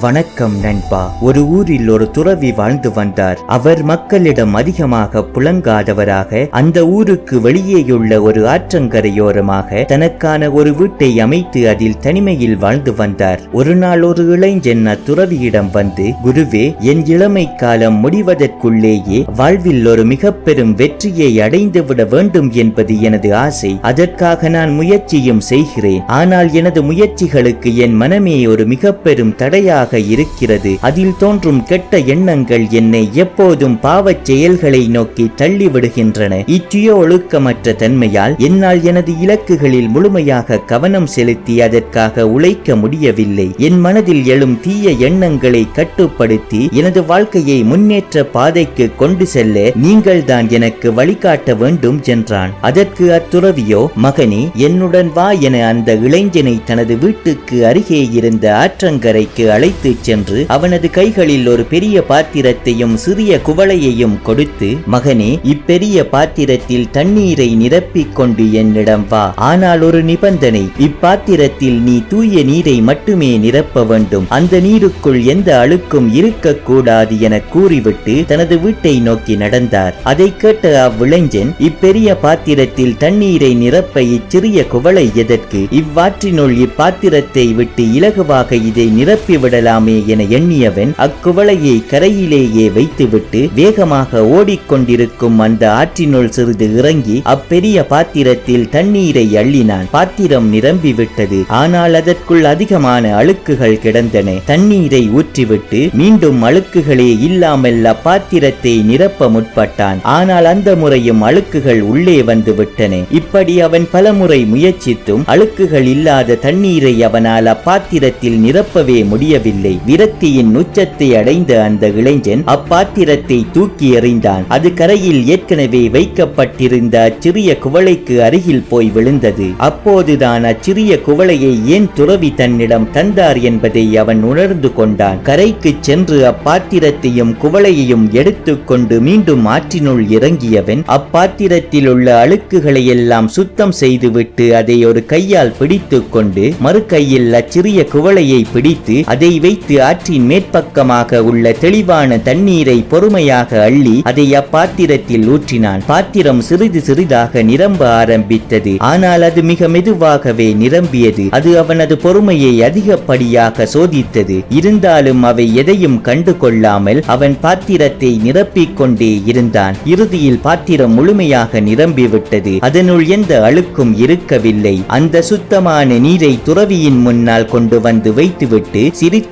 வணக்கம் நண்பா. ஒரு ஊரில் ஒரு துறவி வாழ்ந்து வந்தார். அவர் மக்களிடம் அதிகமாக புலங்காதவராக அந்த ஊருக்கு வெளியேயுள்ள ஒரு ஆற்றங்கரையோரமாக தனக்கான ஒரு வீட்டை அமைத்து அதில் தனிமையில் வாழ்ந்து வந்தார். ஒரு நாள் ஒரு இளைஞன் அத்துறவியிடம் வந்து குருவே என் இளமை காலம் முடிவதற்குள்ளேயே வாழ்வில் ஒரு மிக பெரும் வெற்றியை அடைந்துவிட வேண்டும் என்பது எனது ஆசை. அதற்காக நான் முயற்சியும் செய்கிறேன். ஆனால் எனது முயற்சிகளுக்கு என் மனமே ஒரு மிக பெரும் தடையாக இருக்கிறது. அதில் தோன்றும் கெட்ட எண்ணங்கள் என்னை எப்போதும் பாவச் செயல்களை நோக்கி தள்ளிவிடுகின்றன. இச்சுய ஒழுக்கமற்ற தன்மையால் என்னால் எனது இலக்குகளில் முழுமையாக கவனம் செலுத்தி அதற்காக உழைக்க முடியவில்லை. என் மனதில் எழும் தீய எண்ணங்களை கட்டுப்படுத்தி எனது வாழ்க்கையை முன்னேற்ற பாதைக்கு கொண்டு செல்ல நீங்கள்தான் எனக்கு வழிகாட்ட வேண்டும் என்றான். அதற்கு அத்துறவியோ மகனே என்னுடன் வா என அந்த இளைஞனை தனது வீட்டுக்கு அருகே இருந்த ஆற்றங்கரைக்கு அழைத்து சென்று அவனது கைகளில் ஒரு பெரிய பாத்திரத்தையும் சிறிய குவளையையும் கொடுத்து மகனே இப்பெரிய பாத்திரத்தில் தண்ணீரை நிரப்பிக் கொண்டு என்னிடம் வா. ஆனால் ஒரு நிபந்தனை இப்பாத்திரத்தில் நீ தூய நீரை மட்டுமே நிரப்ப வேண்டும். அந்த நீருக்குள் எந்த அழுக்கும் இருக்கக்கூடாது என கூறிவிட்டு தனது வீட்டை நோக்கி நடந்தார். அதை கேட்ட அவ்விளைஞன் இப்பெரிய பாத்திரத்தில் தண்ணீரை நிரப்ப இச்சிறிய குவளை எதற்கு? இவ்வாற்றினுள் இப்பாத்திரத்தை விட்டு இலகுவாக இதை நிரப்பிவிடலாம். விடலாமே என எண்ணியவன் அக்குவளையை கரையிலேயே வைத்துவிட்டு வேகமாக ஓடிக்கொண்டிருக்கும் அந்த ஆற்றினுள் சிறிது இறங்கி அப்பெரிய பாத்திரத்தில் தண்ணீரை அள்ளினான். பாத்திரம் நிரம்பிவிட்டது. ஆனால் அதற்குள் அதிகமான அழுக்குகள் கிடந்தன. தண்ணீரை ஊற்றிவிட்டு மீண்டும் அழுக்குகளே இல்லாமல் அப்பாத்திரத்தை நிரப்ப முற்பட்டான். ஆனால் அந்த முறையும் அழுக்குகள் உள்ளே வந்து விட்டன இப்படி அவன் பலமுறை முயற்சித்தும் அழுக்குகள் இல்லாத தண்ணீரை அவனால் அப்பாத்திரத்தில் நிரப்பவே முடியவில்லை. விரக்தியின் உச்சத்தை அடைந்த அந்த இளைஞன் அப்பாத்திரத்தை தூக்கி எறிந்தான். அது கரையில் ஏற்கனவே வைக்கப்பட்டிருந்த அச்சிறிய குவளைக்கு அருகில் போய் விழுந்தது. அப்போதுதான் அச்சிறிய குவளையை ஏன் துறவி தன்னிடம் தந்தார் என்பதை அவன் உணர்ந்து கொண்டான். கரைக்கு சென்று அப்பாத்திரத்தையும் குவளையையும் எடுத்துக்கொண்டு மீண்டும் ஆற்றினுள் இறங்கியவன் அப்பாத்திரத்தில் உள்ள அழுக்குகளை எல்லாம் சுத்தம் செய்துவிட்டு அதை ஒரு கையால் பிடித்துக் கொண்டு மறு கையில் அச்சிறிய குவளையை பிடித்து அதை வைத்து ஆற்றின் மேற்பக்கமாக உள்ள தெளிவான தண்ணீரை பொறுமையாக அள்ளி அதை அப்பாத்திரத்தில் ஊற்றினான். பாத்திரம் சிறிது சிறிதாக நிரம்ப ஆரம்பித்தது. ஆனால் அது மிக மெதுவாகவே நிரம்பியது. அது அவனது பொறுமையை அதிகப்படியாக சோதித்தது. இருந்தாலும் அவை எதையும் கண்டு கொள்ளாமல் அவன் பாத்திரத்தை நிரப்பிக் கொண்டே இருந்தான். இறுதியில் பாத்திரம் முழுமையாக நிரம்பிவிட்டது. அதனுள் எந்த அழுக்கும் இருக்கவில்லை. அந்த சுத்தமான நீரை துறவியின் முன்னால் கொண்டு வந்து வைத்துவிட்டு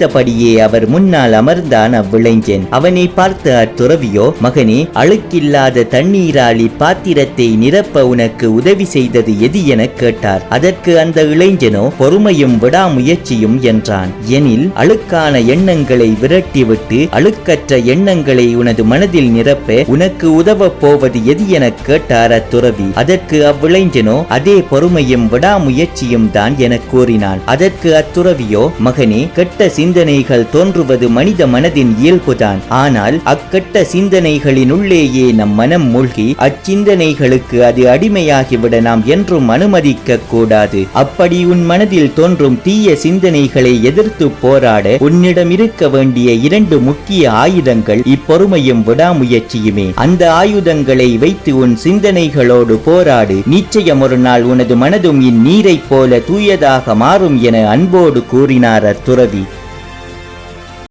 பார்த்தபடியே அவர் முன்னால் அமர்ந்தான் அவ்விளைஞன். அவனை பார்த்த அத்துறவியோ மகனே அழுக்கில்லாத தண்ணீராளி பாத்திரத்தை நிரப்ப உனக்கு உதவி செய்தது எது என கேட்டார். அதற்கு அந்த இளைஞனோ பொறுமையும் விடாமுயற்சியும் என்றான். எனில் அழுக்கான எண்ணங்களை விரட்டிவிட்டு அழுக்கற்ற எண்ணங்களை உனது மனதில் நிரப்ப உனக்கு உதவப் போவது எது என கேட்டார் அத்துறவி. அதற்கு அவ்விளைஞனோ அதே பொறுமையும் விடாமுயற்சியும் தான் என கூறினான். அதற்கு அத்துறவியோ மகனே கெட்ட சிந்தனைகள் தோன்றுவது மனித மனதின் இயல்புதான். ஆனால் அக்கட்ட சிந்தனைகளினுள்ளேயே நம் மனம் மூழ்கி அச்சிந்தனைகளுக்கு அது அடிமையாகிவிட நாம் என்றும் அனுமதிக்க கூடாது. அப்படி உன் மனதில் தோன்றும் தீய சிந்தனைகளை எதிர்த்து போராட உன்னிடம் இருக்க வேண்டிய இரண்டு முக்கிய ஆயுதங்கள் இப்பொறுமையும் விடாமுயற்சியுமே. அந்த ஆயுதங்களை வைத்து உன் சிந்தனைகளோடு போராடு. நிச்சயம் ஒரு நாள் உனது மனதும் இந்நீரைப் போல தூயதாக மாறும் என அன்போடு கூறினார் அத்துறவி.